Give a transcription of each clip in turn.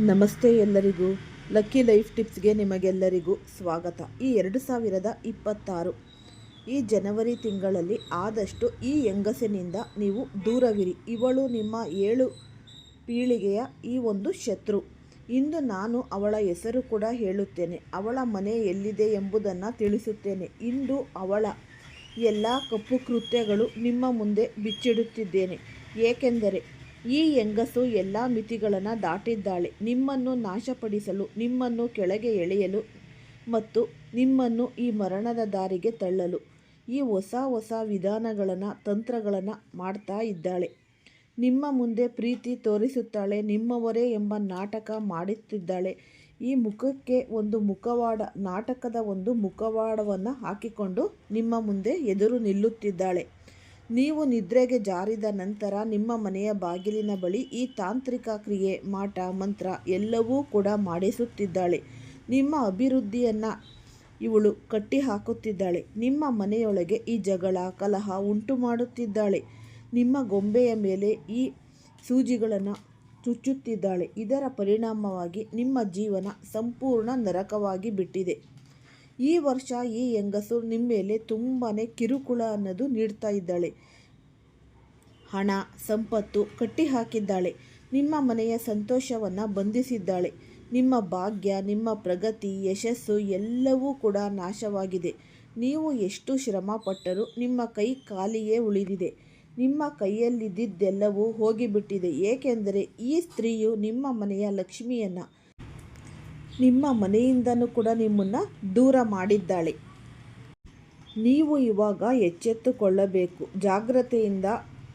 ನಮಸ್ತೆ ಎಲ್ಲರಿಗೂ. Lucky life ಟಿಪ್ಸ್ಗೆ ನಿಮಗೆಲ್ಲರಿಗೂ ಸ್ವಾಗತ. ಈ ಎರಡು ಸಾವಿರದ ಇಪ್ಪತ್ತಾರು ಈ ಜನವರಿ ತಿಂಗಳಲ್ಲಿ ಆದಷ್ಟು ಈ ಹೆಂಗಸಿನಿಂದ ನೀವು ದೂರವಿರಿ. ಇವಳು ನಿಮ್ಮ ಏಳು ಪೀಳಿಗೆಯ ಈ ಒಂದು ಶತ್ರು. ಇಂದು ನಾನು ಅವಳ ಹೆಸರು ಕೂಡ ಹೇಳುತ್ತೇನೆ. ಅವಳ ಮನೆ ಎಲ್ಲಿದೆ ಎಂಬುದನ್ನು ತಿಳಿಸುತ್ತೇನೆ. ಇಂದು ಅವಳ ಎಲ್ಲ ಕಪ್ಪು ಕೃತ್ಯಗಳು ನಿಮ್ಮ ಮುಂದೆ ಬಿಚ್ಚಿಡುತ್ತಿದ್ದೇನೆ. ಏಕೆಂದರೆ ಈ ಹೆಂಗಸು ಎಲ್ಲ ಮಿತಿಗಳನ್ನು ದಾಟಿದ್ದಾಳೆ. ನಿಮ್ಮನ್ನು ನಾಶಪಡಿಸಲು, ನಿಮ್ಮನ್ನು ಕೆಳಗೆ ಎಳೆಯಲು ಮತ್ತು ನಿಮ್ಮನ್ನು ಈ ಮರಣದ ದಾರಿಗೆ ತಳ್ಳಲು ಈ ಹೊಸ ಹೊಸ ವಿಧಾನಗಳನ್ನು, ತಂತ್ರಗಳನ್ನು ಮಾಡ್ತಾ ಇದ್ದಾಳೆ. ನಿಮ್ಮ ಮುಂದೆ ಪ್ರೀತಿ ತೋರಿಸುತ್ತಾಳೆ, ನಿಮ್ಮವರೇ ಎಂಬ ನಾಟಕ ಮಾಡುತ್ತಿದ್ದಾಳೆ. ಈ ಮುಖಕ್ಕೆ ಒಂದು ಮುಖವಾಡ, ನಾಟಕದ ಒಂದು ಮುಖವಾಡವನ್ನು ಹಾಕಿಕೊಂಡು ನಿಮ್ಮ ಮುಂದೆ ಎದುರು ನಿಲ್ಲುತ್ತಿದ್ದಾಳೆ. ನೀವು ನಿದ್ರೆಗೆ ಜಾರಿದ ನಂತರ ನಿಮ್ಮ ಮನೆಯ ಬಾಗಿಲಿನ ಬಳಿ ಈ ತಾಂತ್ರಿಕ ಕ್ರಿಯೆ, ಮಾಟ, ಮಂತ್ರ ಎಲ್ಲವೂ ಕೂಡ ಮಾಡಿಸುತ್ತಿದ್ದಾಳೆ. ನಿಮ್ಮ ಅಭಿವೃದ್ಧಿಯನ್ನು ಇವಳು ಕಟ್ಟಿ ಹಾಕುತ್ತಿದ್ದಾಳೆ ನಿಮ್ಮ ಮನೆಯೊಳಗೆ ಈ ಜಗಳ, ಕಲಹ ಉಂಟು ಮಾಡುತ್ತಿದ್ದಾಳೆ ನಿಮ್ಮ ಗೊಂಬೆಯ ಮೇಲೆ ಈ ಸೂಜಿಗಳನ್ನು ಚುಚ್ಚುತ್ತಿದ್ದಾಳೆ. ಇದರ ಪರಿಣಾಮವಾಗಿ ನಿಮ್ಮ ಜೀವನ ಸಂಪೂರ್ಣ ನರಕವಾಗಿ ಬಿಟ್ಟಿದೆ. ಈ ವರ್ಷ ಈ ಹೆಂಗಸು ನಿಮ್ಮ ಮೇಲೆ ತುಂಬಾ ಕಿರುಕುಳ ಅನ್ನೋದು ನೀಡ್ತಾ ಇದ್ದಾಳೆ. ಹಣ, ಸಂಪತ್ತು ಕಟ್ಟಿ ಹಾಕಿದ್ದಾಳೆ ನಿಮ್ಮ ಮನೆಯ ಸಂತೋಷವನ್ನು ಬಂಧಿಸಿದ್ದಾಳೆ. ನಿಮ್ಮ ಭಾಗ್ಯ, ನಿಮ್ಮ ಪ್ರಗತಿ, ಯಶಸ್ಸು ಎಲ್ಲವೂ ಕೂಡ ನಾಶವಾಗಿದೆ. ನೀವು ಎಷ್ಟು ಶ್ರಮ ಪಟ್ಟರೂ ನಿಮ್ಮ ಕೈ ಖಾಲಿಯೇ ಉಳಿದಿದೆ. ನಿಮ್ಮ ಕೈಯಲ್ಲಿದ್ದೆಲ್ಲವೂ ಹೋಗಿಬಿಟ್ಟಿದೆ. ಏಕೆಂದರೆ ಈ ಸ್ತ್ರೀಯು ನಿಮ್ಮ ಮನೆಯ ಲಕ್ಷ್ಮಿಯನ್ನು ನಿಮ್ಮ ಮನೆಯಿಂದನೂ ಕೂಡ ನಿಮ್ಮನ್ನು ದೂರ ಮಾಡಿದ್ದಾಳೆ. ನೀವು ಇವಾಗ ಎಚ್ಚೆತ್ತುಕೊಳ್ಳಬೇಕು, ಜಾಗ್ರತೆಯಿಂದ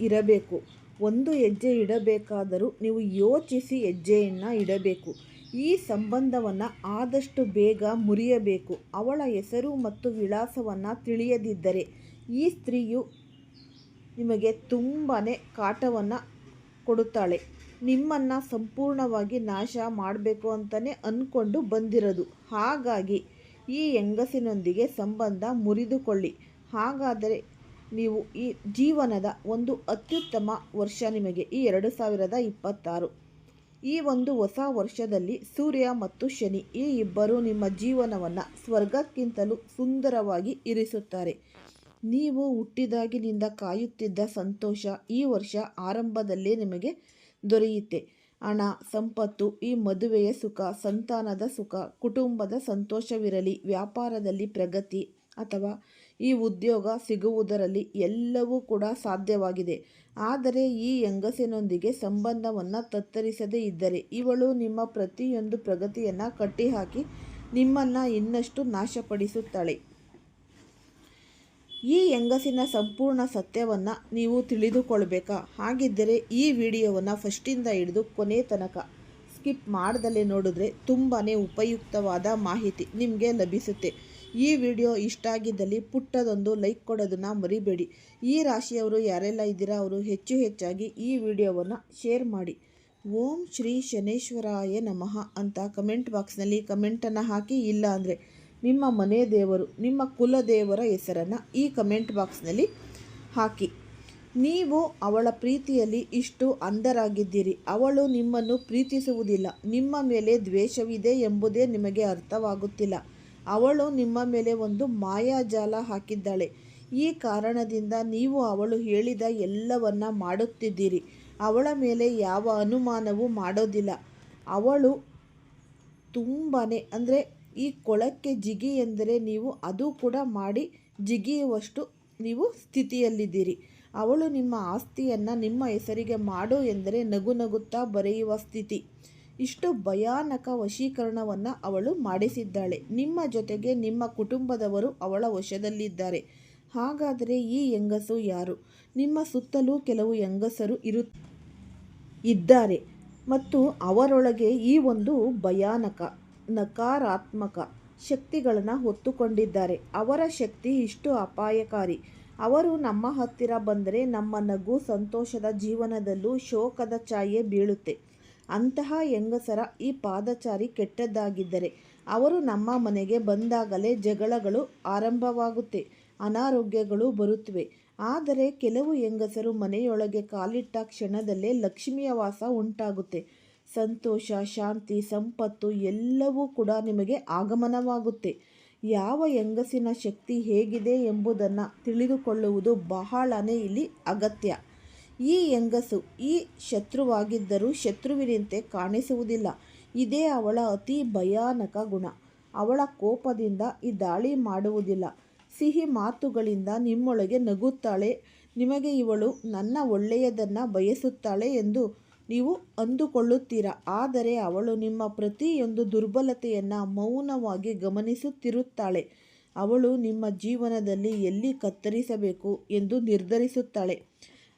ಇರಬೇಕು. ಒಂದು ಹೆಜ್ಜೆ ಇಡಬೇಕಾದರೂ ನೀವು ಯೋಚಿಸಿ ಹೆಜ್ಜೆಯನ್ನು ಇಡಬೇಕು. ಈ ಸಂಬಂಧವನ್ನು ಆದಷ್ಟು ಬೇಗ ಮುರಿಯಬೇಕು. ಅವಳ ಹೆಸರು ಮತ್ತು ವಿಳಾಸವನ್ನು ತಿಳಿಯದಿದ್ದರೆ ಈ ಸ್ತ್ರೀಯು ನಿಮಗೆ ತುಂಬಾ ಕಾಟವನ್ನು ಕೊಡುತ್ತಾಳೆ. ನಿಮ್ಮನ್ನು ಸಂಪೂರ್ಣವಾಗಿ ನಾಶ ಮಾಡಬೇಕು ಅಂತಲೇ ಅಂದ್ಕೊಂಡು ಬಂದಿರೋದು. ಹಾಗಾಗಿ ಈ ಹೆಂಗಸಿನೊಂದಿಗೆ ಸಂಬಂಧ ಮುರಿದುಕೊಳ್ಳಿ. ಹಾಗಾದರೆ ನೀವು ಈ ಜೀವನದ ಒಂದು ಅತ್ಯುತ್ತಮ ವರ್ಷ ನಿಮಗೆ ಈ ಎರಡು ಸಾವಿರದ ಇಪ್ಪತ್ತಾರು. ಈ ಒಂದು ಹೊಸ ವರ್ಷದಲ್ಲಿ ಸೂರ್ಯ ಮತ್ತು ಶನಿ ಈ ಇಬ್ಬರು ನಿಮ್ಮ ಜೀವನವನ್ನು ಸ್ವರ್ಗಕ್ಕಿಂತಲೂ ಸುಂದರವಾಗಿ ಇರಿಸುತ್ತಾರೆ. ನೀವು ಹುಟ್ಟಿದಾಗಿನಿಂದ ಕಾಯುತ್ತಿದ್ದ ಸಂತೋಷ ಈ ವರ್ಷ ಆರಂಭದಲ್ಲೇ ನಿಮಗೆ ದೊರೆಯುತ್ತೆ. ಹಣ, ಸಂಪತ್ತು, ಈ ಮದುವೆಯ ಸುಖ, ಸಂತಾನದ ಸುಖ, ಕುಟುಂಬದ ಸಂತೋಷವಿರಲಿ, ವ್ಯಾಪಾರದಲ್ಲಿ ಪ್ರಗತಿ ಅಥವಾ ಈ ಉದ್ಯೋಗ ಸಿಗುವುದರಲ್ಲಿ ಎಲ್ಲವೂ ಕೂಡ ಸಾಧ್ಯವಾಗಿದೆ. ಆದರೆ ಈ ಹೆಂಗಸಿನೊಂದಿಗೆ ಸಂಬಂಧವನ್ನು ತತ್ತರಿಸದೇ ಇದ್ದರೆ ಇವಳು ನಿಮ್ಮ ಪ್ರತಿಯೊಂದು ಪ್ರಗತಿಯನ್ನು ಕಟ್ಟಿಹಾಕಿ ನಿಮ್ಮನ್ನು ಇನ್ನಷ್ಟು ನಾಶಪಡಿಸುತ್ತಾಳೆ. ಈ ಹೆಂಗಸಿನ ಸಂಪೂರ್ಣ ಸತ್ಯವನ್ನು ನೀವು ತಿಳಿದುಕೊಳ್ಬೇಕಾ? ಹಾಗಿದ್ದರೆ ಈ ವಿಡಿಯೋವನ್ನು ಫಸ್ಟಿಂದ ಹಿಡಿದು ಕೊನೆ ತನಕ ಸ್ಕಿಪ್ ಮಾಡ್ದಲೇ ನೋಡಿದ್ರೆ ತುಂಬಾ ಉಪಯುಕ್ತವಾದ ಮಾಹಿತಿ ನಿಮಗೆ ಲಭಿಸುತ್ತೆ. ಈ ವಿಡಿಯೋ ಇಷ್ಟ ಆಗಿದ್ದಲ್ಲಿ ಪುಟ್ಟದೊಂದು ಲೈಕ್ ಕೊಡೋದನ್ನು ಮರಿಬೇಡಿ. ಈ ರಾಶಿಯವರು ಯಾರೆಲ್ಲ ಇದ್ದೀರಾ ಅವರು ಹೆಚ್ಚು ಹೆಚ್ಚಾಗಿ ಈ ವಿಡಿಯೋವನ್ನು ಶೇರ್ ಮಾಡಿ. ಓಂ ಶ್ರೀ ಶನೇಶ್ವರಾಯ ನಮಃ ಅಂತ ಕಮೆಂಟ್ ಬಾಕ್ಸ್ನಲ್ಲಿ ಕಮೆಂಟನ್ನು ಹಾಕಿ ಇಲ್ಲ ಅಂದರೆ ನಿಮ್ಮ ಮನೆ ದೇವರು, ನಿಮ್ಮ ಕುಲದೇವರ ಹೆಸರನ್ನು ಈ ಕಮೆಂಟ್ ಬಾಕ್ಸ್ನಲ್ಲಿ ಹಾಕಿ. ನೀವು ಅವಳ ಪ್ರೀತಿಯಲ್ಲಿ ಇಷ್ಟು ಅಂಧರಾಗಿದ್ದೀರಿ. ಅವಳು ನಿಮ್ಮನ್ನು ಪ್ರೀತಿಸುವುದಿಲ್ಲ. ನಿಮ್ಮ ಮೇಲೆ ದ್ವೇಷವಿದೆ ಎಂಬುದೇ ನಿಮಗೆ ಅರ್ಥವಾಗುತ್ತಿಲ್ಲ. ಅವಳು ನಿಮ್ಮ ಮೇಲೆ ಒಂದು ಮಾಯಾಜಾಲ ಹಾಕಿದ್ದಾಳೆ. ಈ ಕಾರಣದಿಂದ ನೀವು ಅವಳು ಹೇಳಿದ ಎಲ್ಲವನ್ನ ಮಾಡುತ್ತಿದ್ದೀರಿ. ಅವಳ ಮೇಲೆ ಯಾವ ಅನುಮಾನವೂ ಮಾಡೋದಿಲ್ಲ. ಅವಳು ತುಂಬಾ ಅಂದರೆ ಈ ಕೊಳಕ್ಕೆ ಜಿಗಿ ಎಂದರೆ ನೀವು ಅದು ಕೂಡ ಮಾಡಿ ಜಿಗಿಯುವಷ್ಟು ನೀವು ಸ್ಥಿತಿಯಲ್ಲಿದ್ದೀರಿ. ಅವಳು ನಿಮ್ಮ ಆಸ್ತಿಯನ್ನು ನಿಮ್ಮ ಹೆಸರಿಗೆ ಮಾಡು ಎಂದರೆ ನಗು ನಗುತ್ತಾ ಬರೆಯುವ ಸ್ಥಿತಿ. ಇಷ್ಟು ಭಯಾನಕ ವಶೀಕರಣವನ್ನು ಅವಳು ಮಾಡಿಸಿದ್ದಾಳೆ. ನಿಮ್ಮ ಜೊತೆಗೆ ನಿಮ್ಮ ಕುಟುಂಬದವರು ಅವಳ ವಶದಲ್ಲಿದ್ದಾರೆ. ಹಾಗಾದರೆ ಈ ಹೆಂಗಸು ಯಾರು? ನಿಮ್ಮ ಸುತ್ತಲೂ ಕೆಲವು ಹೆಂಗಸರು ಇರು ಇದ್ದಾರೆ. ಮತ್ತು ಅವರೊಳಗೆ ಈ ಒಂದು ಭಯಾನಕ ನಕಾರಾತ್ಮಕ ಶಕ್ತಿಗಳನ್ನು ಹೊತ್ತುಕೊಂಡಿದ್ದಾರೆ. ಅವರ ಶಕ್ತಿ ಇಷ್ಟು ಅಪಾಯಕಾರಿ. ಅವರು ನಮ್ಮ ಹತ್ತಿರ ಬಂದರೆ ನಮ್ಮ ನಗು ಸಂತೋಷದ ಜೀವನದಲ್ಲೂ ಶೋಕದ ಛಾಯೆ ಬೀಳುತ್ತೆ. ಅಂತಹ ಹೆಂಗಸರ ಈ ಪಾದಚಾರಿ ಕೆಟ್ಟದ್ದಾಗಿದ್ದರೆ ಅವರು ನಮ್ಮ ಮನೆಗೆ ಬಂದಾಗಲೇ ಜಗಳಗಳು ಆರಂಭವಾಗುತ್ತೆ, ಅನಾರೋಗ್ಯಗಳು ಬರುತ್ತವೆ. ಆದರೆ ಕೆಲವು ಹೆಂಗಸರು ಮನೆಯೊಳಗೆ ಕಾಲಿಟ್ಟ ಕ್ಷಣದಲ್ಲೇ ಲಕ್ಷ್ಮಿಯ ವಾಸ ಉಂಟಾಗುತ್ತೆ. ಸಂತೋಷ, ಶಾಂತಿ, ಸಂಪತ್ತು ಎಲ್ಲವೂ ಕೂಡ ನಿಮಗೆ ಆಗಮನವಾಗುತ್ತೆ. ಯಾವ ಹೆಂಗಸಿನ ಶಕ್ತಿ ಹೇಗಿದೆ ಎಂಬುದನ್ನು ತಿಳಿದುಕೊಳ್ಳುವುದು ಬಹಳನೇ ಇಲ್ಲಿ ಅಗತ್ಯ. ಈ ಹೆಂಗಸು, ಈ ಶತ್ರುವಾಗಿದ್ದರೂ ಶತ್ರುವಿನಂತೆ ಕಾಣಿಸುವುದಿಲ್ಲ. ಇದೇ ಅವಳ ಅತಿ ಭಯಾನಕ ಗುಣ. ಅವಳ ಕೋಪದಿಂದ ಈ ದಾಳಿ ಮಾಡುವುದಿಲ್ಲ. ಸಿಹಿ ಮಾತುಗಳಿಂದ ನಿಮ್ಮೊಳಗೆ ನಗುತ್ತಾಳೆ. ನಿಮಗೆ ಇವಳು ನನ್ನ ಒಳ್ಳೆಯದನ್ನು ಬಯಸುತ್ತಾಳೆ ಎಂದು ನೀವು ಅಂದುಕೊಳ್ಳುತ್ತೀರಾ? ಆದರೆ ಅವಳು ನಿಮ್ಮ ಪ್ರತಿಯೊಂದು ದುರ್ಬಲತೆಯನ್ನು ಮೌನವಾಗಿ ಗಮನಿಸುತ್ತಿರುತ್ತಾಳೆ. ಅವಳು ನಿಮ್ಮ ಜೀವನದಲ್ಲಿ ಎಲ್ಲಿ ಕತ್ತರಿಸಬೇಕು ಎಂದು ನಿರ್ಧರಿಸುತ್ತಾಳೆ.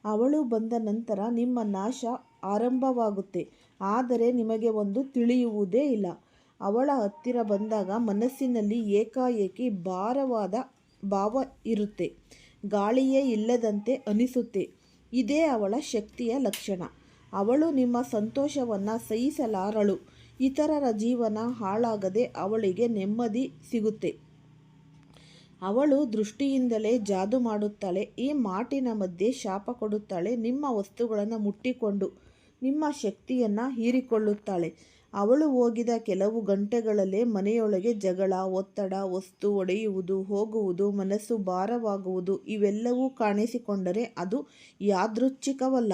ಅವಳು ಬಂದ ನಂತರ ನಿಮ್ಮ ನಾಶ ಆರಂಭವಾಗುತ್ತೆ. ಆದರೆ ನಿಮಗೆ ಒಂದು ತಿಳಿಯುವುದೇ ಇಲ್ಲ. ಅವಳ ಹತ್ತಿರ ಬಂದಾಗ ಮನಸ್ಸಿನಲ್ಲಿ ಏಕಾಏಕಿ ಭಾರವಾದ ಭಾವ ಇರುತ್ತೆ. ಗಾಳಿಯೇ ಇಲ್ಲದಂತೆ ಅನಿಸುತ್ತೆ. ಇದೇ ಅವಳ ಶಕ್ತಿಯ ಲಕ್ಷಣ. ಅವಳು ನಿಮ್ಮ ಸಂತೋಷವನ್ನು ಸಹಿಸಲಾರಳು. ಇತರರ ಜೀವನ ಹಾಳಾಗದೆ ಅವಳಿಗೆ ನೆಮ್ಮದಿ ಸಿಗುತ್ತೆ. ಅವಳು ದೃಷ್ಟಿಯಿಂದಲೇ ಜಾದು ಮಾಡುತ್ತಾಳೆ, ಈ ಮಾಟಿನ ಮಧ್ಯೆ ಶಾಪ ಕೊಡುತ್ತಾಳೆ, ನಿಮ್ಮ ವಸ್ತುಗಳನ್ನು ಮುಟ್ಟಿಕೊಂಡು ನಿಮ್ಮ ಶಕ್ತಿಯನ್ನು ಹೀರಿಕೊಳ್ಳುತ್ತಾಳೆ. ಅವಳು ಹೋಗಿದ ಕೆಲವು ಗಂಟೆಗಳಲ್ಲೇ ಮನೆಯೊಳಗೆ ಜಗಳ, ಒತ್ತಡ, ವಸ್ತು ಒಡೆಯುವುದು, ಹೋಗುವುದು, ಮನಸ್ಸು ಭಾರವಾಗುವುದು ಇವೆಲ್ಲವೂ ಕಾಣಿಸಿಕೊಂಡರೆ ಅದು ಯಾದೃಚ್ಛಿಕವಲ್ಲ.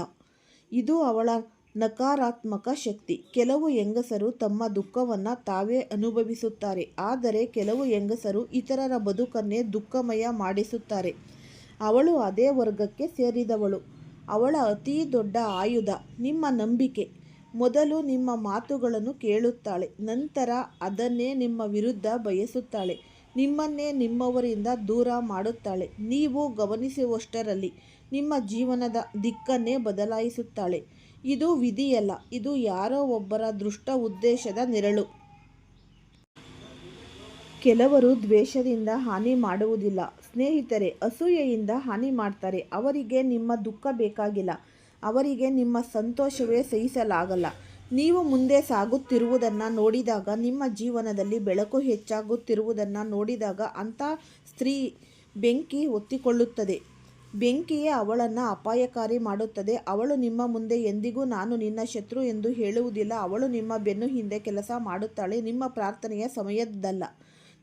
ಇದು ಅವಳ ನಕಾರಾತ್ಮಕ ಶಕ್ತಿ. ಕೆಲವು ಹೆಂಗಸರು ತಮ್ಮ ದುಃಖವನ್ನು ತಾವೇ ಅನುಭವಿಸುತ್ತಾರೆ. ಆದರೆ ಕೆಲವು ಹೆಂಗಸರು ಇತರರ ಬದುಕನ್ನೇ ದುಃಖಮಯ ಮಾಡಿಸುತ್ತಾರೆ. ಅವಳು ಅದೇ ವರ್ಗಕ್ಕೆ ಸೇರಿದವಳು. ಅವಳ ಅತೀ ದೊಡ್ಡ ಆಯುಧ, ನಿಮ್ಮ ನಂಬಿಕೆ. ಮೊದಲು ನಿಮ್ಮ ಮಾತುಗಳನ್ನು ಕೇಳುತ್ತಾಳೆ, ನಂತರ ಅದನ್ನೇ ನಿಮ್ಮ ವಿರುದ್ಧ ಬಯಸುತ್ತಾಳೆ. ನಿಮ್ಮನ್ನೇ ನಿಮ್ಮವರಿಂದ ದೂರ ಮಾಡುತ್ತಾಳೆ. ನೀವು ಗಮನಿಸುವಷ್ಟರಲ್ಲಿ ನಿಮ್ಮ ಜೀವನದ ದಿಕ್ಕನ್ನೇ ಬದಲಾಯಿಸುತ್ತಾಳೆ. ಇದು ವಿಧಿಯಲ್ಲ, ಇದು ಯಾರೋ ಒಬ್ಬರ ದೃಷ್ಟ ಉದ್ದೇಶದ ನೆರಳು. ಕೆಲವರು ದ್ವೇಷದಿಂದ ಹಾನಿ ಮಾಡುವುದಿಲ್ಲ. ಸ್ನೇಹಿತರೆ, ಅಸೂಯೆಯಿಂದ ಹಾನಿ ಮಾಡ್ತಾರೆ. ಅವರಿಗೆ ನಿಮ್ಮ ದುಃಖ ಬೇಕಾಗಿಲ್ಲ. ಅವರಿಗೆ ನಿಮ್ಮ ಸಂತೋಷವೇ ಸಹಿಸಲಾಗಲ್ಲ. ನೀವು ಮುಂದೆ ಸಾಗುತ್ತಿರುವುದನ್ನು ನೋಡಿದಾಗ, ನಿಮ್ಮ ಜೀವನದಲ್ಲಿ ಬೆಳಕು ಹೆಚ್ಚಾಗುತ್ತಿರುವುದನ್ನು ನೋಡಿದಾಗ ಅಂಥ ಸ್ತ್ರೀ ಬೆಂಕಿ ಒತ್ತಿಕೊಳ್ಳುತ್ತದೆ ಬೆಂಕಿಯೇ ಅವಳನ್ನು ಅಪಾಯಕಾರಿ ಮಾಡುತ್ತದೆ. ಅವಳು ನಿಮ್ಮ ಮುಂದೆ ಎಂದಿಗೂ ನಾನು ನಿನ್ನ ಶತ್ರು ಎಂದು ಹೇಳುವುದಿಲ್ಲ. ಅವಳು ನಿಮ್ಮ ಬೆನ್ನು ಹಿಂದೆ ಕೆಲಸ ಮಾಡುತ್ತಾಳೆ. ನಿಮ್ಮ ಪ್ರಾರ್ಥನೆಯ ಸಮಯದ್ದಲ್ಲ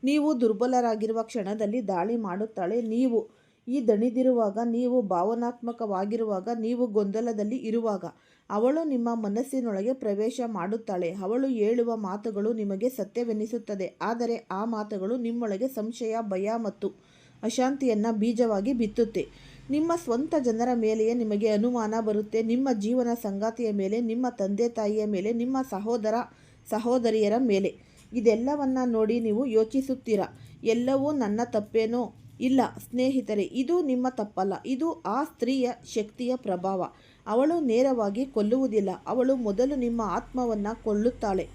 ನೀವು ದುರ್ಬಲರಾಗಿರುವ ಕ್ಷಣದಲ್ಲಿ ದಾಳಿ ಮಾಡುತ್ತಾಳೆ. ನೀವು ಈ ದಣಿದಿರುವಾಗ, ನೀವು ಭಾವನಾತ್ಮಕವಾಗಿರುವಾಗ, ನೀವು ಗೊಂದಲದಲ್ಲಿ ಇರುವಾಗ ಅವಳು ನಿಮ್ಮ ಮನಸ್ಸಿನೊಳಗೆ ಪ್ರವೇಶ ಮಾಡುತ್ತಾಳೆ. ಅವಳು ಹೇಳುವ ಮಾತುಗಳು ನಿಮಗೆ ಸತ್ಯವೆನಿಸುತ್ತದೆ. ಆದರೆ ಆ ಮಾತುಗಳು ನಿಮ್ಮೊಳಗೆ ಸಂಶಯ, ಭಯ ಮತ್ತು ಅಶಾಂತಿಯನ್ನು ಬೀಜವಾಗಿ ಬಿತ್ತುತ್ತೆ. ನಿಮ್ಮ ಸ್ವಂತ ಜನರ ಮೇಲೆಯೇ ನಿಮಗೆ ಅನುಮಾನ ಬರುತ್ತೆ. ನಿಮ್ಮ ಜೀವನ ಸಂಗಾತಿಯ ಮೇಲೆ, ನಿಮ್ಮ ತಂದೆ ತಾಯಿಯ ಮೇಲೆ, ನಿಮ್ಮ ಸಹೋದರ, ಸಹೋದರಿಯರ ಮೇಲೆ. ಇದೆಲ್ಲವನ್ನು ನೋಡಿ ನೀವು ಯೋಚಿಸುತ್ತೀರಾ? ಎಲ್ಲವೂ ನನ್ನ ತಪ್ಪೇನೋ? ಇಲ್ಲ, ಸ್ನೇಹಿತರೆ, ಇದು ನಿಮ್ಮ ತಪ್ಪಲ್ಲ. ಇದು ಆ ಸ್ತ್ರೀಯ ಶಕ್ತಿಯ ಪ್ರಭಾವ. ಅವಳು ನೇರವಾಗಿ ಕೊಲ್ಲುವುದಿಲ್ಲ. ಅವಳು ಮೊದಲು ನಿಮ್ಮ ಆತ್ಮವನ್ನು ಕೊಳ್ಳುತ್ತಾಳೆ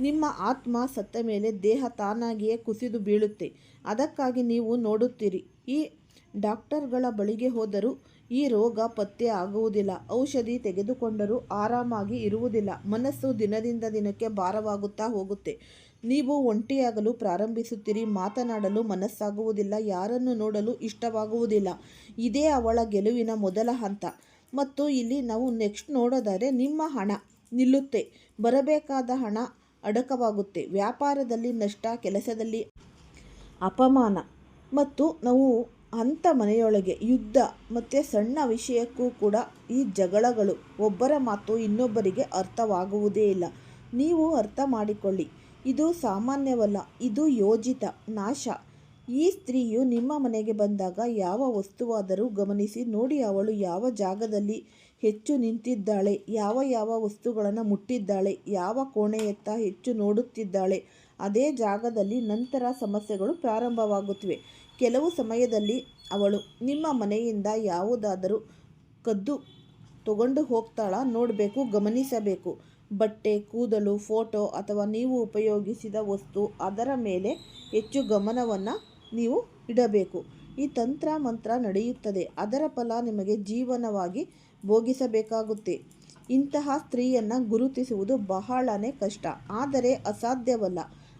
ನಿಮ್ಮ ಆತ್ಮ ಸತ್ತ ಮೇಲೆ ದೇಹ ತಾನಾಗಿಯೇ ಕುಸಿದು ಬೀಳುತ್ತೆ. ಅದಕ್ಕಾಗಿ ನೀವು ನೋಡುತ್ತೀರಿ. ಈ ಡಾಕ್ಟರ್ಗಳ ಬಳಿಗೆ ಹೋದರೂ ಈ ರೋಗ ಪತ್ತೆ ಆಗುವುದಿಲ್ಲ. ಔಷಧಿ ತೆಗೆದುಕೊಂಡರೂ ಆರಾಮಾಗಿ ಇರುವುದಿಲ್ಲ. ಮನಸ್ಸು ದಿನದಿಂದ ದಿನಕ್ಕೆ ಭಾರವಾಗುತ್ತಾ ಹೋಗುತ್ತೆ. ನೀವು ಒಂಟಿಯಾಗಲು ಪ್ರಾರಂಭಿಸುತ್ತೀರಿ. ಮಾತನಾಡಲು ಮನಸ್ಸಾಗುವುದಿಲ್ಲ. ಯಾರನ್ನು ನೋಡಲು ಇಷ್ಟವಾಗುವುದಿಲ್ಲ. ಇದೇ ಅವಳ ಗೆಲುವಿನ ಮೊದಲ ಹಂತ. ಮತ್ತು ಇಲ್ಲಿ ನಾವು ನೆಕ್ಸ್ಟ್ ನೋಡೋದಾದರೆ ನಿಮ್ಮ ಹಣ ನಿಲ್ಲುತ್ತೆ. ಬರಬೇಕಾದ ಹಣ ಅಡಕವಾಗುತ್ತೆ. ವ್ಯಾಪಾರದಲ್ಲಿ ನಷ್ಟ, ಕೆಲಸದಲ್ಲಿ ಅಪಮಾನ. ಮತ್ತು ನಾವು ಅಂಥ ಮನೆಯೊಳಗೆ ಯುದ್ಧ ಮತ್ತು ಸಣ್ಣ ವಿಷಯಕ್ಕೂ ಕೂಡ ಈ ಜಗಳಗಳು ಒಬ್ಬರ ಮಾತು ಇನ್ನೊಬ್ಬರಿಗೆ ಅರ್ಥವಾಗುವುದೇ ಇಲ್ಲ. ನೀವು ಅರ್ಥ ಮಾಡಿಕೊಳ್ಳಿ. ಇದು ಸಾಮಾನ್ಯವಲ್ಲ, ಇದು ಯೋಜಿತ, ನಾಶ. ಈ ಸ್ತ್ರೀಯು ನಿಮ್ಮ ಮನೆಗೆ ಬಂದಾಗ ಯಾವ ವಸ್ತುವಾದರೂ ಗಮನಿಸಿ ನೋಡಿ, ಅವಳು ಯಾವ ಜಾಗದಲ್ಲಿ ಹೆಚ್ಚು ನಿಂತಿದ್ದಾಳೆ, ಯಾವ ಯಾವ ವಸ್ತುಗಳನ್ನು ಮುಟ್ಟಿದ್ದಾಳೆ, ಯಾವ ಕೋಣೆಯತ್ತ ಹೆಚ್ಚು ನೋಡುತ್ತಿದ್ದಾಳೆ, ಅದೇ ಜಾಗದಲ್ಲಿ ನಂತರ ಸಮಸ್ಯೆಗಳು ಪ್ರಾರಂಭವಾಗುತ್ತವೆ. ಕೆಲವು ಸಮಯದಲ್ಲಿ ಅವಳು ನಿಮ್ಮ ಮನೆಯಿಂದ ಯಾವುದಾದರೂ ಕದ್ದು ತಗೊಂಡು ಹೋಗ್ತಾಳ ನೋಡಬೇಕು, ಗಮನಿಸಬೇಕು. ಬಟ್ಟೆ, ಕೂದಲು, ಫೋಟೋ ಅಥವಾ ನೀವು ಉಪಯೋಗಿಸಿದ ವಸ್ತು, ಅದರ ಮೇಲೆ ಹೆಚ್ಚು ಗಮನವನ್ನು ನೀವು ಇಡಬೇಕು. ಈ ತಂತ್ರ ಮಂತ್ರ ನಡೆಯುತ್ತದೆ. ಅದರ ಫಲ ನಿಮಗೆ ಜೀವನವಾಗಿ ಭೋಗಿಸಬೇಕಾಗುತ್ತೆ. ಇಂತಹ ಸ್ತ್ರೀಯನ್ನು ಗುರುತಿಸುವುದು ಬಹಳನೇ ಕಷ್ಟ. ಆದರೆ ಅಸಾಧ್ಯವಲ್ಲ.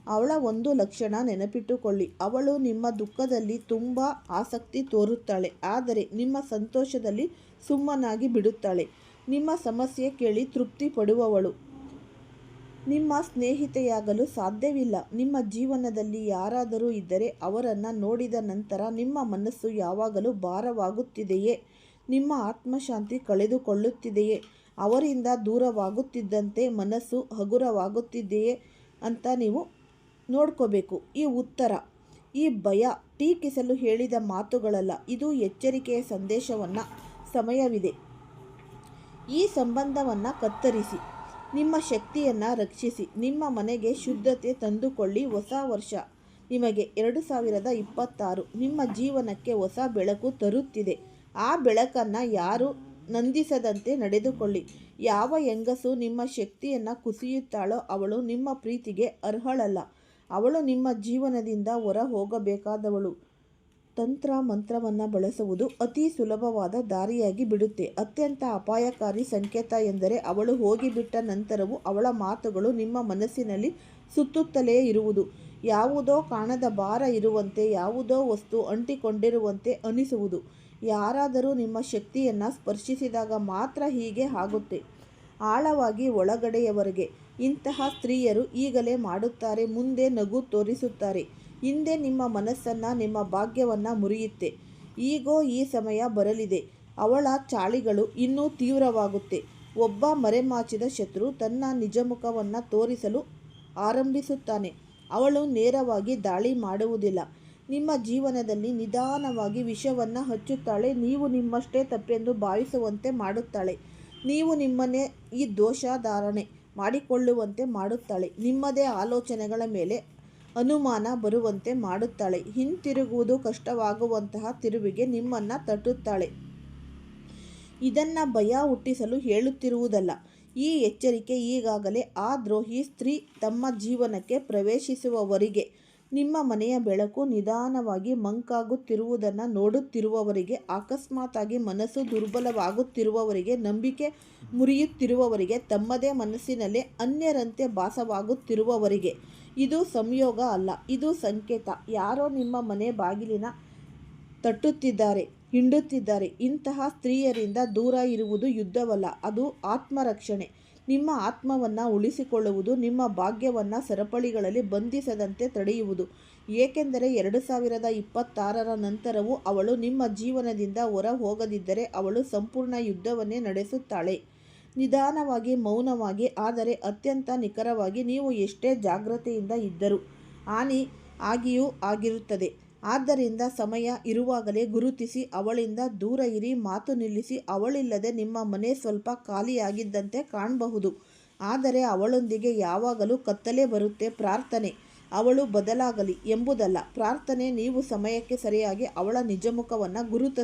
ಅವಳ ಒಂದು ಲಕ್ಷಣ ನೆನಪಿಟ್ಟುಕೊಳ್ಳಿ. ಅವಳು ನಿಮ್ಮ ದುಃಖದಲ್ಲಿ ತುಂಬ ಆಸಕ್ತಿ ತೋರುತ್ತಾಳೆ. ಆದರೆ ನಿಮ್ಮ ಸಂತೋಷದಲ್ಲಿ ಸುಮ್ಮನಾಗಿ ಬಿಡುತ್ತಾಳೆ. ನಿಮ್ಮ ಸಮಸ್ಯೆ ಕೇಳಿ ತೃಪ್ತಿ ಪಡುವವಳು. ನಿಮ್ಮ ಸ್ನೇಹಿತೆಯಾಗಲು ಸಾಧ್ಯವಿಲ್ಲ. ನಿಮ್ಮ ಜೀವನದಲ್ಲಿ ಯಾರಾದರೂ ಇದ್ದರೆ ಅವರನ್ನು ನೋಡಿದ ನಂತರ ನಿಮ್ಮ ಮನಸ್ಸು ಯಾವಾಗಲೂ ಭಾರವಾಗುತ್ತಿದೆಯೇ? ನಿಮ್ಮ ಆತ್ಮಶಾಂತಿ ಕಳೆದುಕೊಳ್ಳುತ್ತಿದೆಯೇ? ಅವರಿಂದ ದೂರವಾಗುತ್ತಿದ್ದಂತೆ ಮನಸ್ಸು ಹಗುರವಾಗುತ್ತಿದೆಯೇ ಅಂತ ನೀವು ನೋಡ್ಕೋಬೇಕು. ಈ ಉತ್ತರ. ಈ ಭಯ ಟೀಕಿಸಲು ಹೇಳಿದ ಮಾತುಗಳಲ್ಲ. ಇದು ಎಚ್ಚರಿಕೆಯ ಸಂದೇಶವನ್ನು ಸಮಯವಿದೆ. ಈ ಸಂಬಂಧವನ್ನು ಕತ್ತರಿಸಿ. ನಿಮ್ಮ ಶಕ್ತಿಯನ್ನು ರಕ್ಷಿಸಿ. ನಿಮ್ಮ ಮನೆಗೆ ಶುದ್ಧತೆ ತಂದುಕೊಳ್ಳಿ. ಹೊಸ ವರ್ಷ ನಿಮಗೆ ಎರಡು ಸಾವಿರದ ಇಪ್ಪತ್ತಾರು. ನಿಮ್ಮ ಜೀವನಕ್ಕೆ ಹೊಸ ಬೆಳಕು ತರುತ್ತಿದೆ. ಆ ಬೆಳಕನ್ನು ಯಾರು ನಂದಿಸದಂತೆ ನಡೆದುಕೊಳ್ಳಿ. ಯಾವ ಹೆಂಗಸು ನಿಮ್ಮ ಶಕ್ತಿಯನ್ನು ಕುಸಿಯುತ್ತಾಳೋ ಅವಳು ನಿಮ್ಮ ಪ್ರೀತಿಗೆ ಅರ್ಹಳಲ್ಲ. ಅವಳು ನಿಮ್ಮ ಜೀವನದಿಂದ ಹೊರ ಹೋಗಬೇಕಾದವಳು ತಂತ್ರ ಮಂತ್ರವನ್ನು ಬಳಸುವುದು ಅತಿ ಸುಲಭವಾದ ದಾರಿಯಾಗಿ ಬಿಡುತ್ತೆ. ಅತ್ಯಂತ ಅಪಾಯಕಾರಿ ಸಂಕೇತ ಎಂದರೆ ಅವಳು ಹೋಗಿಬಿಟ್ಟ ನಂತರವೂ ಅವಳ ಮಾತುಗಳು ನಿಮ್ಮ ಮನಸ್ಸಿನಲ್ಲಿ ಸುತ್ತುತ್ತಲೇ ಇರುವುದು. ಯಾವುದೋ ಕಾಣದ ಭಾರ ಇರುವಂತೆ, ಯಾವುದೋ ವಸ್ತು ಅಂಟಿಕೊಂಡಿರುವಂತೆ ಅನಿಸುವುದು. ಯಾರಾದರೂ ನಿಮ್ಮ ಶಕ್ತಿಯನ್ನು ಸ್ಪರ್ಶಿಸಿದಾಗ ಮಾತ್ರ ಹೀಗೆ ಆಗುತ್ತೆ. ಆಳವಾಗಿ ಒಳಗಡೆಯವರೆಗೆ ಇಂತಹ ಸ್ತ್ರೀಯರು ಈಗಲೇ ಮಾಡುತ್ತಾರೆ, ಮುಂದೆ ನಗು ತೋರಿಸುತ್ತಾರೆ. ಹಿಂದೆ ನಿಮ್ಮ ಮನಸ್ಸನ್ನು, ನಿಮ್ಮ ಭಾಗ್ಯವನ್ನು ಮುರಿಯುತ್ತೆ. ಈಗೋ ಈ ಸಮಯ ಬರಲಿದೆ. ಅವಳ ಚಾಳಿಗಳು ಇನ್ನೂ ತೀವ್ರವಾಗುತ್ತೆ. ಒಬ್ಬ ಮರೆಮಾಚಿದ ಶತ್ರು ತನ್ನ ನಿಜ ಮುಖವನ್ನು ತೋರಿಸಲು ಆರಂಭಿಸುತ್ತಾನೆ. ಅವಳು ನೇರವಾಗಿ ದಾಳಿ ಮಾಡುವುದಿಲ್ಲ. ನಿಮ್ಮ ಜೀವನದಲ್ಲಿ ನಿಧಾನವಾಗಿ ವಿಷವನ್ನು ಹಚ್ಚುತ್ತಾಳೆ. ನೀವು ನಿಮ್ಮಷ್ಟೇ ತಪ್ಪೆಂದು ಭಾವಿಸುವಂತೆ ಮಾಡುತ್ತಾಳೆ. ನೀವು ನಿಮ್ಮನ್ನೇ ಈ ದೋಷಧಾರಣೆ ಮಾಡಿಕೊಳ್ಳುವಂತೆ ಮಾಡುತ್ತಾಳೆ. ನಿಮ್ಮದೇ ಆಲೋಚನೆಗಳ ಮೇಲೆ ಅನುಮಾನ ಬರುವಂತೆ ಮಾಡುತ್ತಾಳೆ. ಹಿಂತಿರುಗುವುದು ಕಷ್ಟವಾಗುವಂತಹ ತಿರುವಿಗೆ ನಿಮ್ಮನ್ನು ತಟ್ಟುತ್ತಾಳೆ. ಇದನ್ನು ಭಯ ಹುಟ್ಟಿಸಲು ಹೇಳುತ್ತಿರುವುದಲ್ಲ. ಈ ಎಚ್ಚರಿಕೆ ಈಗಾಗಲೇ ಆ ದ್ರೋಹಿ ಸ್ತ್ರೀ ತಮ್ಮ ಜೀವನಕ್ಕೆ ಪ್ರವೇಶಿಸುವವರಿಗೆ ನಿಮ್ಮ ಮನೆಯ ಬೆಳಕು ನಿಧಾನವಾಗಿ ಮಂಕಾಗುತ್ತಿರುವುದನ್ನು ನೋಡುತ್ತಿರುವವರಿಗೆ ಅಕಸ್ಮಾತಾಗಿ ಮನಸ್ಸು ದುರ್ಬಲವಾಗುತ್ತಿರುವವರಿಗೆ, ನಂಬಿಕೆ ಮುರಿಯುತ್ತಿರುವವರಿಗೆ, ತಮ್ಮದೇ ಮನಸ್ಸಿನಲ್ಲಿ ಅನ್ಯರಂತೆ ಭಾಸವಾಗುತ್ತಿರುವವರಿಗೆ. ಇದು ಸಂಯೋಗ ಅಲ್ಲ, ಇದು ಸಂಕೇತ. ಯಾರೋ ನಿಮ್ಮ ಮನೆ ಬಾಗಿಲಿನ ತಟ್ಟುತ್ತಿದ್ದಾರೆ, ಹಿಂಡುತ್ತಿದ್ದಾರೆ. ಇಂತಹ ಸ್ತ್ರೀಯರಿಂದ ದೂರ ಇರುವುದು ಯುದ್ಧವಲ್ಲ, ಅದು ಆತ್ಮರಕ್ಷಣೆ. ನಿಮ್ಮ ಆತ್ಮವನ್ನು ಉಳಿಸಿಕೊಳ್ಳುವುದು, ನಿಮ್ಮ ಭಾಗ್ಯವನ್ನು ಸರಪಳಿಗಳಲ್ಲಿ ಬಂಧಿಸದಂತೆ ತಡೆಯುವುದು. ಏಕೆಂದರೆ ಎರಡು ಸಾವಿರದ ಇಪ್ಪತ್ತಾರರ ನಂತರವೂ ಅವಳು ನಿಮ್ಮ ಜೀವನದಿಂದ ಹೊರ ಹೋಗದಿದ್ದರೆ ಅವಳು ಸಂಪೂರ್ಣ ಯುದ್ಧವನ್ನೇ ನಡೆಸುತ್ತಾಳೆ. ನಿಧಾನವಾಗಿ, ಮೌನವಾಗಿ, ಆದರೆ ಅತ್ಯಂತ ನಿಖರವಾಗಿ ನೀವು ಎಷ್ಟೇ ಜಾಗ್ರತೆಯಿಂದ ಇದ್ದರೂ ಹಾನಿ ಆಗಿಯೂ ಆಗಿರುತ್ತದೆ. ಆದ್ದರಿಂದ ಸಮಯ ಇರುವಾಗಲೇ ಗುರುತಿಸಿ, ಅವಳಿಂದ ದೂರ ಇರಿ, ಮಾತು ನಿಲ್ಲಿಸಿ, ಅವಳಿಲ್ಲದೆ ನಿಮ್ಮ ಮನೆ ಸ್ವಲ್ಪ ಖಾಲಿಯಾಗಿದ್ದಂತೆ ಕಾಣಬಹುದು. ಆದರೆ ಅವಳೊಂದಿಗೆ ಯಾವಾಗಲೂ ಕತ್ತಲೇ ಬರುತ್ತೆ ಪ್ರಾರ್ಥನೆ. ಅವಳು ಬದಲಾಗಲಿ ಎಂಬುದಲ್ಲ, ಪ್ರಾರ್ಥನೆ ನೀವು ಸಮಯಕ್ಕೆ ಸರಿಯಾಗಿ ಅವಳ ನಿಜಮುಖವನ್ನು ಗುರುತ,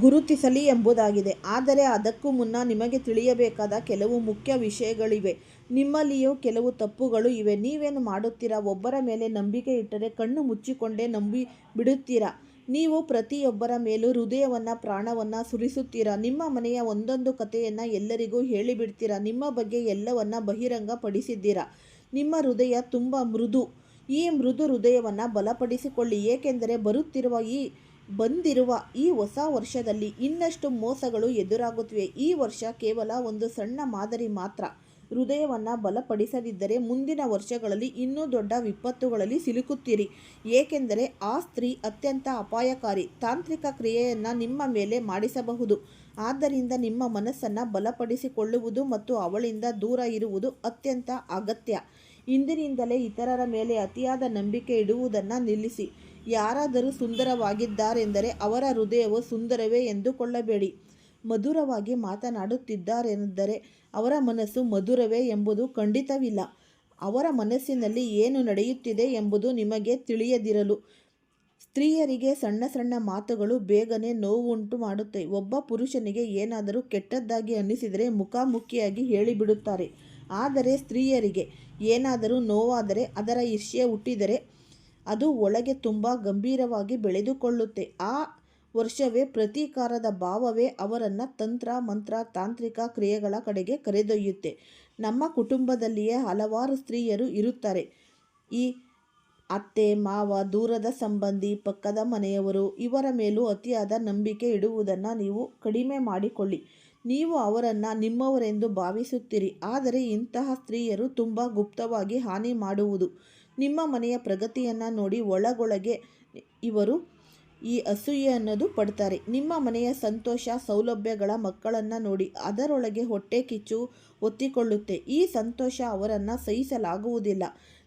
ಗುರುತಿಸಲಿ ಎಂಬುದಾಗಿದೆ. ಆದರೆ ಅದಕ್ಕೂ ಮುನ್ನ ನಿಮಗೆ ತಿಳಿಯಬೇಕಾದ ಕೆಲವು ಮುಖ್ಯ ವಿಷಯಗಳಿವೆ. ನಿಮ್ಮಲ್ಲಿಯೂ ಕೆಲವು ತಪ್ಪುಗಳು ಇವೆ. ನೀವೇನು ಮಾಡುತ್ತೀರಾ? ಒಬ್ಬರ ಮೇಲೆ ನಂಬಿಕೆ ಇಟ್ಟರೆ ಕಣ್ಣು ಮುಚ್ಚಿಕೊಂಡೇ ನಂಬಿ ಬಿಡುತ್ತೀರಾ? ನೀವು ಪ್ರತಿಯೊಬ್ಬರ ಮೇಲೂ ಹೃದಯವನ್ನು, ಪ್ರಾಣವನ್ನು ಸುರಿಸುತ್ತೀರಾ? ನಿಮ್ಮ ಮನೆಯ ಒಂದೊಂದು ಕಥೆಯನ್ನು ಎಲ್ಲರಿಗೂ ಹೇಳಿಬಿಡ್ತೀರಾ? ನಿಮ್ಮ ಬಗ್ಗೆ ಎಲ್ಲವನ್ನ ಬಹಿರಂಗಪಡಿಸಿದ್ದೀರಾ? ನಿಮ್ಮ ಹೃದಯ ತುಂಬ ಮೃದು. ಈ ಮೃದು ಹೃದಯವನ್ನು ಬಲಪಡಿಸಿಕೊಳ್ಳಿ. ಏಕೆಂದರೆ ಬರುತ್ತಿರುವ ಈ, ಬಂದಿರುವ ಈ ಹೊಸ ವರ್ಷದಲ್ಲಿ ಇನ್ನಷ್ಟು ಮೋಸಗಳು ಎದುರಾಗುತ್ತಿವೆ. ಈ ವರ್ಷ ಕೇವಲ ಒಂದು ಸಣ್ಣ ಮಾದರಿ ಮಾತ್ರ. ಹೃದಯವನ್ನು ಬಲಪಡಿಸದಿದ್ದರೆ ಮುಂದಿನ ವರ್ಷಗಳಲ್ಲಿ ಇನ್ನೂ ದೊಡ್ಡ ವಿಪತ್ತುಗಳಲ್ಲಿ ಸಿಲುಕುತ್ತೀರಿ. ಏಕೆಂದರೆ ಆ ಸ್ತ್ರೀ ಅತ್ಯಂತ ಅಪಾಯಕಾರಿ, ತಾಂತ್ರಿಕ ಕ್ರಿಯೆಯನ್ನು ನಿಮ್ಮ ಮೇಲೆ ಮಾಡಿಸಬಹುದು. ಆದ್ದರಿಂದ ನಿಮ್ಮ ಮನಸ್ಸನ್ನು ಬಲಪಡಿಸಿಕೊಳ್ಳುವುದು ಮತ್ತು ಅವಳಿಂದ ದೂರ ಇರುವುದು ಅತ್ಯಂತ ಅಗತ್ಯ. ಇಂದಿನಿಂದಲೇ ಇತರರ ಮೇಲೆ ಅತಿಯಾದ ನಂಬಿಕೆ ಇಡುವುದನ್ನು ನಿಲ್ಲಿಸಿ. ಯಾರಾದರೂ ಸುಂದರವಾಗಿದ್ದಾರೆಂದರೆ ಅವರ ಹೃದಯವು ಸುಂದರವೇ ಎಂದುಕೊಳ್ಳಬೇಡಿ. ಮಧುರವಾಗಿ ಮಾತನಾಡುತ್ತಿದ್ದಾರೆಂದರೆ ಅವರ ಮನಸ್ಸು ಮಧುರವೇ ಎಂಬುದು ಖಂಡಿತವಿಲ್ಲ. ಅವರ ಮನಸ್ಸಿನಲ್ಲಿ ಏನು ನಡೆಯುತ್ತಿದೆ ಎಂಬುದು ನಿಮಗೆ ತಿಳಿಯದಿರಲು. ಸ್ತ್ರೀಯರಿಗೆ ಸಣ್ಣ ಸಣ್ಣ ಮಾತುಗಳು ಬೇಗನೆ ನೋವುಂಟು ಮಾಡುತ್ತೆ ಒಬ್ಬ ಪುರುಷನಿಗೆ ಏನಾದರೂ ಕೆಟ್ಟದ್ದಾಗಿ ಅನ್ನಿಸಿದರೆ ಮುಖಾಮುಖಿಯಾಗಿ ಹೇಳಿಬಿಡುತ್ತಾರೆ. ಆದರೆ ಸ್ತ್ರೀಯರಿಗೆ ಏನಾದರೂ ನೋವಾದರೆ ಅದರ ಇರ್ಷ್ಯ ಹುಟ್ಟಿದರೆ ಅದು ಒಳಗೆ ತುಂಬ ಗಂಭೀರವಾಗಿ ಬೆಳೆದುಕೊಳ್ಳುತ್ತೆ. ಆ ವರ್ಷವೇ ಪ್ರತೀಕಾರದ ಭಾವವೇ ಅವರನ್ನು ತಂತ್ರ, ಮಂತ್ರ, ತಾಂತ್ರಿಕ ಕ್ರಿಯೆಗಳ ಕಡೆಗೆ ಕರೆದೊಯ್ಯುತ್ತೆ. ನಮ್ಮ ಕುಟುಂಬದಲ್ಲಿಯೇ ಹಲವಾರು ಸ್ತ್ರೀಯರು ಇರುತ್ತಾರೆ. ಈ ಅತ್ತೆ, ಮಾವ, ದೂರದ ಸಂಬಂಧಿ, ಪಕ್ಕದ ಮನೆಯವರು ಇವರ ಮೇಲೂ ಅತಿಯಾದ ನಂಬಿಕೆ ಇಡುವುದನ್ನು ನೀವು ಕಡಿಮೆ ಮಾಡಿಕೊಳ್ಳಿ. ನೀವು ಅವರನ್ನು ನಿಮ್ಮವರೆಂದು ಭಾವಿಸುತ್ತೀರಿ. ಆದರೆ ಇಂತಹ ಸ್ತ್ರೀಯರು ತುಂಬ ಗುಪ್ತವಾಗಿ ಹಾನಿ ಮಾಡುವುದು. ನಿಮ್ಮ ಮನೆಯ ಪ್ರಗತಿಯನ್ನು ನೋಡಿ ಒಳಗೊಳಗೆ ಇವರು ಈ ಅಸೂಯೆ ಅನ್ನೋದು ಪಡ್ತಾರೆ. ನಿಮ್ಮ ಮನೆಯ ಸಂತೋಷ, ಸೌಲಭ್ಯಗಳ ಮಕ್ಕಳನ್ನು ನೋಡಿ ಅದರೊಳಗೆ ಹೊಟ್ಟೆ ಕಿಚ್ಚು ಒತ್ತಿಕೊಳ್ಳುತ್ತೆ ಈ ಸಂತೋಷ ಅವರನ್ನು ಸಹಿಸಲಾಗುವುದಿಲ್ಲ.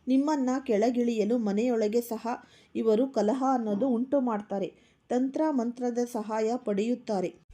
ನಿಮ್ಮನ್ನು ಕೆಳಗಿಳಿಯಲು ಮನೆಯೊಳಗೆ ಸಹ ಇವರು ಕಲಹ ಅನ್ನೋದು ಉಂಟು ಮಾಡ್ತಾರೆ ತಂತ್ರ ಮಂತ್ರದ ಸಹಾಯ ಪಡೆಯುತ್ತಾರೆ.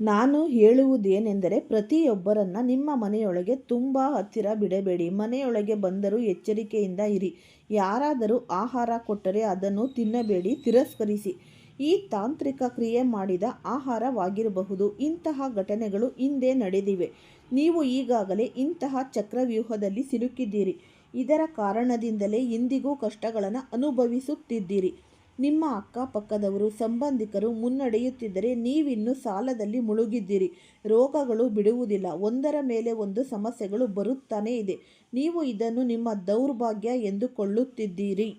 ನಾನು ಹೇಳುವುದೇನೆಂದರೆ ಪ್ರತಿಯೊಬ್ಬರನ್ನು ನಿಮ್ಮ ಮನೆಯೊಳಗೆ ತುಂಬ ಹತ್ತಿರ ಬಿಡಬೇಡಿ. ಮನೆಯೊಳಗೆ ಬಂದರೂ ಎಚ್ಚರಿಕೆಯಿಂದ ಇರಿ. ಯಾರಾದರೂ ಆಹಾರ ಕೊಟ್ಟರೆ ಅದನ್ನು ತಿನ್ನಬೇಡಿ, ತಿರಸ್ಕರಿಸಿ. ಈ ತಾಂತ್ರಿಕ ಕ್ರಿಯೆ ಮಾಡಿದ ಆಹಾರವಾಗಿರಬಹುದು. ಇಂತಹ ಘಟನೆಗಳು ಹಿಂದೆ ನಡೆದಿವೆ. ನೀವು ಈಗಾಗಲೇ ಇಂತಹ ಚಕ್ರವ್ಯೂಹದಲ್ಲಿ ಸಿಲುಕಿದ್ದೀರಿ. ಇದರ ಕಾರಣದಿಂದಲೇ ಇಂದಿಗೂ ಕಷ್ಟಗಳನ್ನು ಅನುಭವಿಸುತ್ತಿದ್ದೀರಿ. ನಿಮ್ಮ ಅಕ್ಕಪಕ್ಕದವರು ಸಂಬಂಧಿಕರು ಮುನ್ನಡೆಯುತ್ತಿದ್ದರೆ ನೀವಿನ್ನೂ ಸಾಲದಲ್ಲಿ ಮುಳುಗಿದ್ದೀರಿ. ರೋಗಗಳು ಬಿಡುವುದಿಲ್ಲ. ಒಂದರ ಮೇಲೆ ಒಂದು ಸಮಸ್ಯೆಗಳು ಬರುತ್ತಾನೇ ಇದೆ. ನೀವು ಇದನ್ನು ನಿಮ್ಮ ದೌರ್ಭಾಗ್ಯ ಎಂದುಕೊಳ್ಳುತ್ತಿದ್ದೀರಿ.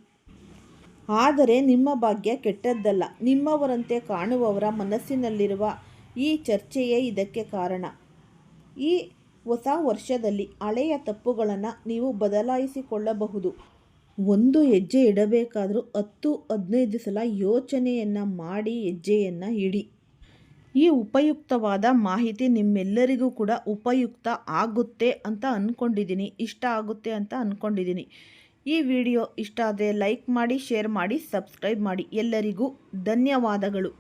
ಆದರೆ ನಿಮ್ಮ ಭಾಗ್ಯ ಕೆಟ್ಟದ್ದಲ್ಲ. ನಿಮ್ಮವರಂತೆ ಕಾಣುವವರ ಮನಸ್ಸಿನಲ್ಲಿರುವ ಈ ಚರ್ಚೆಯೇ ಇದಕ್ಕೆ ಕಾರಣ. ಈ ಹೊಸ ವರ್ಷದಲ್ಲಿ ಹಳೆಯ ತಪ್ಪುಗಳನ್ನು ನೀವು ಬದಲಾಯಿಸಿಕೊಳ್ಳಬಹುದು. ಒಂದು ಹೆಜ್ಜೆ ಇಡಬೇಕಾದರೂ ಹತ್ತು, ಹದಿನೈದು ಸಲ ಯೋಚನೆಯನ್ನು ಮಾಡಿ ಹೆಜ್ಜೆಯನ್ನು ಇಡಿ. ಈ ಉಪಯುಕ್ತವಾದ ಮಾಹಿತಿ ನಿಮ್ಮೆಲ್ಲರಿಗೂ ಕೂಡ ಉಪಯುಕ್ತ ಆಗುತ್ತೆ ಅಂತ ಅಂದ್ಕೊಂಡಿದ್ದೀನಿ ಇಷ್ಟ ಆಗುತ್ತೆ ಅಂತ ಅಂದ್ಕೊಂಡಿದ್ದೀನಿ ಈ ವಿಡಿಯೋ ಇಷ್ಟ ಆದರೆ ಲೈಕ್ ಮಾಡಿ, ಶೇರ್ ಮಾಡಿ, ಸಬ್ಸ್ಕ್ರೈಬ್ ಮಾಡಿ. ಎಲ್ಲರಿಗೂ ಧನ್ಯವಾದಗಳು.